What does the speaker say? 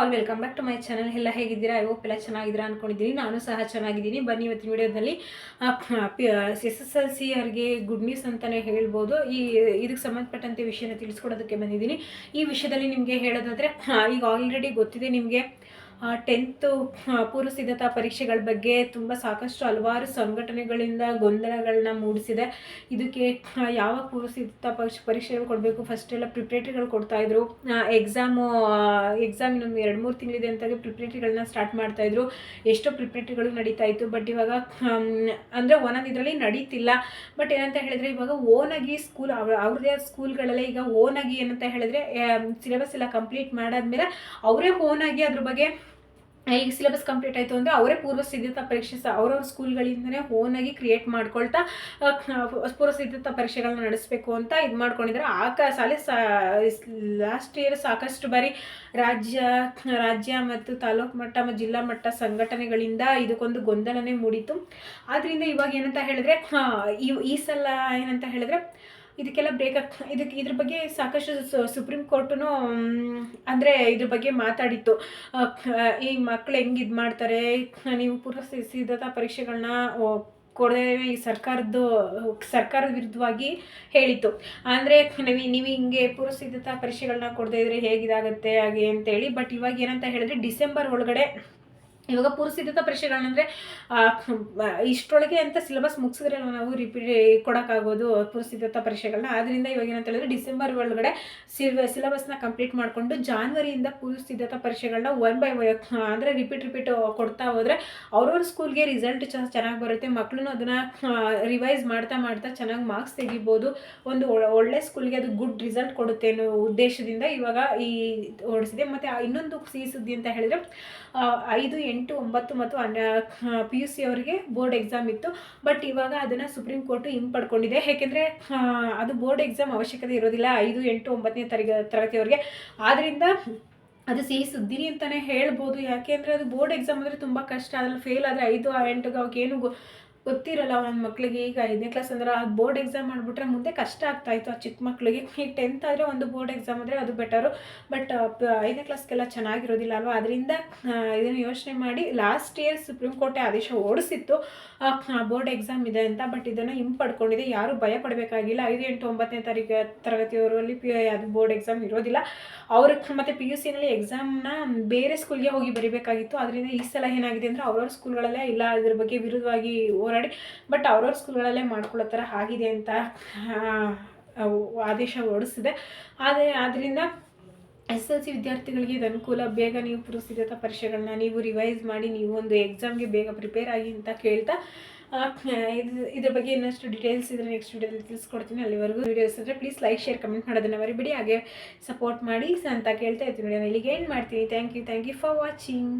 All welcome back to my channel ಎಲ್ಲ ಹೇಗಿದ್ದೀರಾ? I hope ಎಲ್ಲ ಚೆನ್ನಾಗಿದ್ದೀರಾ ಅಂದ್ಕೊಂಡಿದ್ದೀನಿ ನಾನು ಸಹ ಚೆನ್ನಾಗಿದ್ದೀನಿ. ಬನ್ನಿ ಇವತ್ತಿನ ವಿಡಿಯೋದಲ್ಲಿ. ಎಸ್ ಎಸ್ ಎಲ್ ಸಿ ಅವ್ರಿಗೆ ಗುಡ್ ನ್ಯೂಸ್ ಅಂತಲೇ ಹೇಳ್ಬೋದು. ಈ, ಇದಕ್ಕೆ ಸಂಬಂಧಪಟ್ಟಂತೆ ವಿಷಯನ ತಿಳಿಸ್ಕೊಡೋದಕ್ಕೆ ಬಂದಿದ್ದೀನಿ. ಈ ವಿಷಯದಲ್ಲಿ ನಿಮಗೆ ಹೇಳೋದಾದರೆ ಈಗ ಆಲ್ರೆಡಿ ಗೊತ್ತಿದೆ ನಿಮಗೆ ಟೆಂತು ಪೂರ್ವ ಸಿದ್ಧತಾ ಪರೀಕ್ಷೆಗಳ ಬಗ್ಗೆ ತುಂಬ ಸಾಕಷ್ಟು ಹಲವಾರು ಸಂಘಟನೆಗಳಿಂದ ಗೊಂದಲಗಳನ್ನ ಮೂಡಿಸಿದೆ. ಇದಕ್ಕೆ ಯಾವ ಪೂರ್ವ ಸಿದ್ಧತಾ ಪರೀಕ್ಷೆ, ಪರೀಕ್ಷೆಗಳು ಕೊಡಬೇಕು? ಫಸ್ಟ್ ಎಲ್ಲ ಪ್ರಿಪ್ರೇಟರಿಗಳು ಕೊಡ್ತಾಯಿದ್ರು ಎಕ್ಸಾಮು ಎಕ್ಸಾಮ್ ಇನ್ನೊಂದು ಎರಡು, ಮೂರು ತಿಂಗಳಿದೆ ಅಂತಾಗಿ ಪ್ರಿಪ್ರೇಟರಿಗಳನ್ನ ಸ್ಟಾರ್ಟ್ ಮಾಡ್ತಾಯಿದ್ರು ಎಷ್ಟೋ ಪ್ರಿಪ್ರೇಟರಿಗಳು ನಡೀತಾ ಇತ್ತು ಬಟ್ ಇವಾಗ ಅಂದರೆ ಒಂದೊಂದು ಇದರಲ್ಲಿ ನಡೀತಿಲ್ಲ. ಬಟ್ ಏನಂತ ಹೇಳಿದ್ರೆ ಇವಾಗ ಓನಾಗಿ ಸ್ಕೂಲ್ ಅವ್ರದೇ ಸ್ಕೂಲ್ಗಳಲ್ಲೇ ಈಗ ಓನಾಗಿ ಏನಂತ ಹೇಳಿದ್ರೆ ಸಿಲೆಬಸ್ ಎಲ್ಲ ಕಂಪ್ಲೀಟ್ ಮಾಡಾದ್ಮೇಲೆ ಅವರೇ ಓನಾಗಿ ಅದ್ರ ಬಗ್ಗೆ ಈಗ ಸಿಲೆಬಸ್ ಕಂಪ್ಲೀಟ್ ಆಯಿತು ಅಂದರೆ ಅವರೇ ಪೂರ್ವ ಸಿದ್ಧತಾ ಪರೀಕ್ಷೆ ಸಹ ಅವ್ರವ್ರ ಸ್ಕೂಲ್ಗಳಿಂದನೇ ಓನಾಗಿ ಕ್ರಿಯೇಟ್ ಮಾಡ್ಕೊಳ್ತಾ ಪೂರ್ವ ಸಿದ್ಧತಾ ಪರೀಕ್ಷೆಗಳನ್ನ ನಡೆಸಬೇಕು ಅಂತ ಇದು ಮಾಡ್ಕೊಂಡಿದ್ದಾರೆ ಆ ಕ ಸಾಲೆ ಸಾ ಲಾಸ್ಟ್ ಇಯರ್ ಸಾಕಷ್ಟು ಬಾರಿ ರಾಜ್ಯ ರಾಜ್ಯ ಮತ್ತು ತಾಲೂಕು ಮಟ್ಟ ಮತ್ತು ಜಿಲ್ಲಾ ಮಟ್ಟ ಸಂಘಟನೆಗಳಿಂದ ಇದಕ್ಕೊಂದು ಗೊಂದಲನೇ ಮೂಡಿತು ಆದ್ದರಿಂದ ಇವಾಗ ಏನಂತ ಹೇಳಿದ್ರೆ ಈ ಸಲ ಏನಂತ ಹೇಳಿದ್ರೆ ಇದಕ್ಕೆಲ್ಲ ಬ್ರೇಕ್ ಇದಕ್ಕೆ ಇದ್ರ ಬಗ್ಗೆ ಸಾಕಷ್ಟು ಸುಪ್ರೀಂ ಕೋರ್ಟು ಅಂದರೆ ಇದ್ರ ಬಗ್ಗೆ ಮಾತಾಡಿತ್ತು. ಈ ಮಕ್ಕಳು ಹೆಂಗೆ ಇದು ಮಾಡ್ತಾರೆ? ನೀವು ಪೂರ್ವ ಸಿದ್ಧತಾ ಪರೀಕ್ಷೆಗಳನ್ನ ಕೊಡದೆ ಈ ಸರ್ಕಾರದ್ದು, ಸರ್ಕಾರದ ವಿರುದ್ಧವಾಗಿ ಹೇಳಿತ್ತು. ಅಂದರೆ ನೀವು ನೀವು ಹಿಂಗೆ ಪೂರ್ವ ಸಿದ್ಧತಾ ಪರೀಕ್ಷೆಗಳನ್ನ ಕೊಡದೇ ಇದ್ರೆ ಹೇಗಿದಾಗುತ್ತೆ ಹಾಗೆ ಅಂತೇಳಿ, ಬಟ್ ಇವಾಗ ಏನಂತ ಹೇಳಿದ್ರೆ ಡಿಸೆಂಬರ್ ಒಳಗಡೆ ಇವಾಗ ಪೂರ್ವ ಸಿದ್ಧತಾ ಇಷ್ಟೊಳಗೆ ಅಂತ ಸಿಲೆಬಸ್ ಮುಗಿಸಿದ್ರೆ ನಾವು ರಿಪೀಟ್ ಕೊಡೋಕ್ಕಾಗೋದು ಪೂರ್ವ ಸಿದ್ಧತಾ ಪರೀಕ್ಷೆಗಳನ್ನ ಆದ್ದರಿಂದ ಇವಾಗ ಏನಂತ ಹೇಳಿದ್ರೆ ಡಿಸೆಂಬರ್ ಒಳಗಡೆ ಸಿಲ್ ಸಿಲೆಬಸ್ನ ಕಂಪ್ಲೀಟ್ ಮಾಡಿಕೊಂಡು ಜಾನ್ವರಿಯಿಂದ ಪೂರ್ವ ಸಿದ್ಧತಾ ಪರೀಕ್ಷೆಗಳನ್ನ ಒನ್ ಬೈ ಅಂದರೆ ರಿಪೀಟ್ ರಿಪೀಟ್ ಕೊಡ್ತಾ ಹೋದರೆ ಅವ್ರವ್ರ ಸ್ಕೂಲ್ಗೆ ರಿಸಲ್ಟ್ ಚೆನ್ನಾಗಿ ಬರುತ್ತೆ. ಮಕ್ಕಳು ಅದನ್ನು ರಿವೈಸ್ ಮಾಡ್ತಾ ಮಾಡ್ತಾ ಚೆನ್ನಾಗಿ ಮಾರ್ಕ್ಸ್ ತೆಗಿಬೋದು. ಒಂದು ಒಳ್ಳೆ ಸ್ಕೂಲ್ಗೆ ಅದು ಗುಡ್ ರಿಸಲ್ಟ್ ಕೊಡುತ್ತೆ ಅನ್ನೋ ಉದ್ದೇಶದಿಂದ ಇವಾಗ ಈ ಓಡಿಸಿದೆ. ಮತ್ತು ಇನ್ನೊಂದು ಸಿಹಿ ಸುದ್ದಿ ಅಂತ ಹೇಳಿದರೆ ಐದು ಎಂಟು, ಒಂಬತ್ತು ಮತ್ತು ಪಿ ಯು ಸಿ ಅವರಿಗೆ ಬೋರ್ಡ್ ಎಕ್ಸಾಮ್ ಇತ್ತು. ಬಟ್ ಇವಾಗ ಅದನ್ನು ಸುಪ್ರೀಂ ಕೋರ್ಟು ಹಿಂಪಡ್ಕೊಂಡಿದೆ ಏಕೆಂದರೆ ಅದು ಬೋರ್ಡ್ ಎಕ್ಸಾಮ್ ಅವಶ್ಯಕತೆ ಇರೋದಿಲ್ಲ ಐದು, ಎಂಟು, ಒಂಬತ್ತನೇ ತರಗ ತರಗತಿಯವರಿಗೆ. ಆದ್ದರಿಂದ ಅದು ಸಿಹಿ ಸುದ್ದಿನಿ ಅಂತಲೇ ಹೇಳ್ಬೋದು. ಯಾಕೆ ಅಂದರೆ ಅದು ಬೋರ್ಡ್ ಎಕ್ಸಾಮ್ ಅಂದರೆ ತುಂಬ ಕಷ್ಟ. ಅದ್ರಲ್ಲಿ ಫೇಲ್ ಆದರೆ ಐದು ಎಂಟು ಅವ್ರಿಗೆ ಗೊ ಗೊತ್ತಿರಲ್ಲ ನನ್ನ ಮಕ್ಕಳಿಗೆ ಈಗ ಐದನೇ ಕ್ಲಾಸ್ ಅಂದ್ರೆ ಅದು ಬೋರ್ಡ್ ಎಕ್ಸಾಮ್ ಮಾಡಿಬಿಟ್ರೆ ಮುಂದೆ ಕಷ್ಟ ಆಗ್ತಾಯಿತ್ತು ಆ ಚಿಕ್ಕ ಮಕ್ಕಳಿಗೆ ಈಗ ಟೆಂತ್ ಆದರೆ ಒಂದು ಬೋರ್ಡ್ ಎಕ್ಸಾಮ್ ಅಂದರೆ ಅದು ಬೆಟರು ಬಟ್ ಐದನೇ ಕ್ಲಾಸ್ಗೆಲ್ಲ ಚೆನ್ನಾಗಿರೋದಿಲ್ಲ ಅಲ್ವಾ? ಅದರಿಂದ ಇದನ್ನು ಯೋಚನೆ ಮಾಡಿ ಲಾಸ್ಟ್ ಇಯರ್ ಸುಪ್ರೀಂ ಕೋರ್ಟೇ ಆದೇಶ ಓಡಿಸಿತ್ತು ಬೋರ್ಡ್ ಎಕ್ಸಾಮ್ ಇದೆ ಅಂತ ಬಟ್ ಇದನ್ನು ಹಿಂಪಡ್ಕೊಂಡಿದೆ ಯಾರೂ ಭಯ ಪಡಬೇಕಾಗಿಲ್ಲ. ಐದು, ಎಂಟು, ಒಂಬತ್ತನೇ ತಾರೀಕು ತರಗತಿಯವರಲ್ಲಿ ಪಿ, ಅದು ಬೋರ್ಡ್ ಎಕ್ಸಾಮ್ ಇರೋದಿಲ್ಲ. ಅವ್ರಿಗೆ ಮತ್ತು ಪಿ ಯು ಸಿನಲ್ಲಿ ಎಕ್ಸಾಮ್ನ ಬೇರೆ ಸ್ಕೂಲ್ಗೆ ಹೋಗಿ ಬರಿಬೇಕಾಗಿತ್ತು. ಅದರಿಂದ ಈ ಸಲ ಏನಾಗಿದೆ ಅಂದರೆ ಅವ್ರವ್ರ ಸ್ಕೂಲ್ಗಳಲ್ಲೇ ಇಲ್ಲ. ಅದ್ರ ಬಗ್ಗೆ ವಿರುದ್ಧವಾಗಿ ಹೋರಾಡಿ ಬಟ್ ಅವ್ರವ್ರ ಸ್ಕೂಲ್ಗಳಲ್ಲೇ ಮಾಡ್ಕೊಳ್ಳೋ ಥರ ಆಗಿದೆ ಅಂತ ಆದೇಶ ಹೊರಡಿಸಿದೆ. ಆದರೆ ಆದ್ದರಿಂದ ಎಸ್ ಎಲ್ ಸಿ ವಿದ್ಯಾರ್ಥಿಗಳಿಗೆ ಇದು ಅನುಕೂಲ, ಬೇಗ ನೀವು ಪೂರ್ವ ಸಿದ್ಧತಾ ಪರೀಕ್ಷೆಗಳನ್ನ ನೀವು ರಿವೈಸ್ ಮಾಡಿ, ನೀವು ಒಂದು ಎಕ್ಸಾಮ್ಗೆ ಬೇಗ ಪ್ರಿಪೇರ್ ಆಗಿ ಅಂತ ಕೇಳ್ತಾ ಇದು, ಇದ್ರ ಬಗ್ಗೆ ಇನ್ನಷ್ಟು ಡೀಟೇಲ್ಸ್ ಇದ್ರೆ ನೆಕ್ಸ್ಟ್ ವಿಡಿಯೋದಲ್ಲಿ ತಿಳಿಸ್ಕೊಡ್ತೀನಿ. ಅಲ್ಲಿವರೆಗೂ ವೀಡಿಯೋಸ್ ಅಂದರೆ ಪ್ಲೀಸ್ ಲೈಕ್ ಶೇರ್ ಕಮೆಂಟ್ ಮಾಡೋದನ್ನ ಮರಿಬೇಡಿ. ಹಾಗೆ ಸಪೋರ್ಟ್ ಮಾಡಿ ಅಂತ ಕೇಳ್ತಾ ಇರ್ತೀನಿ. ನಾನು ಇಲ್ಲಿಗೆ ಏನು ಮಾಡ್ತೀನಿ. Thank you thank you for watching